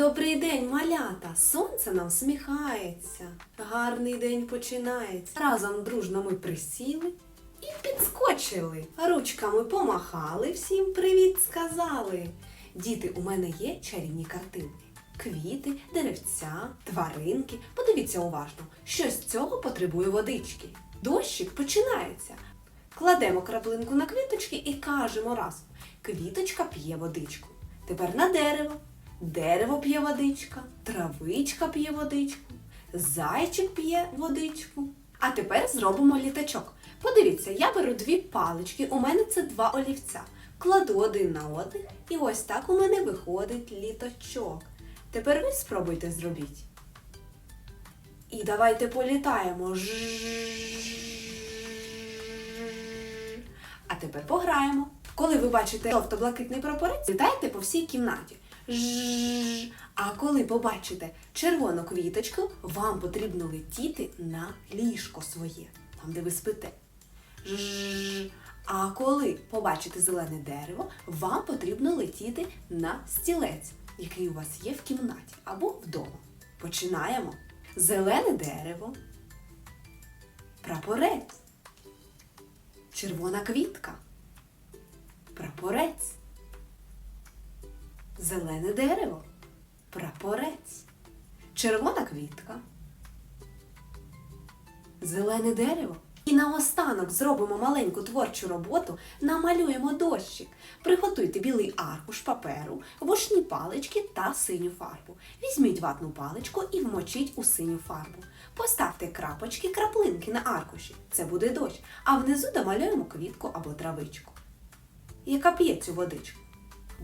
Добрий день, малята! Сонце нам сміхається. Гарний день починається. Разом дружно ми присіли і підскочили. Ручками помахали, всім привіт сказали. Діти, у мене є чарівні картинки. Квіти, деревця, тваринки. Подивіться уважно, що з цього потребує водички. Дощик починається. Кладемо краплинку на квіточки і кажемо разом: квіточка п'є водичку. Тепер на дерево. Дерево п'є водичка, травичка п'є водичку, зайчик п'є водичку. А тепер зробимо літачок. Подивіться, я беру дві палички, у мене це два олівця. Кладу один на один, і ось так у мене виходить літачок. Тепер ви спробуйте зробіть. І давайте політаємо. А тепер пограємо. Коли ви бачите жовто-блакитний прапорець, літайте по всій кімнаті. Жжж. А коли побачите червону квіточку, вам потрібно летіти на ліжко своє, там, де ви спите. Жжж. А коли побачите зелене дерево, вам потрібно летіти на стілець, який у вас є в кімнаті або вдома. Починаємо. Зелене дерево, прапорець, червона квітка, прапорець, зелене дерево, прапорець, червона квітка, зелене дерево. І наостанок зробимо маленьку творчу роботу, намалюємо дощик. Приготуйте білий аркуш паперу, вушні палички та синю фарбу. Візьміть ватну паличку і вмочіть у синю фарбу. Поставте крапочки, краплинки на аркуші. Це буде дощ. А внизу домалюємо квітку або травичку. Яка п'є цю водичку?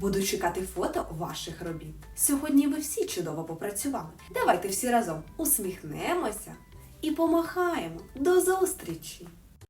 Буду чекати фото ваших робіт. Сьогодні ви всі чудово попрацювали. Давайте всі разом усміхнемося і помахаємо. До зустрічі!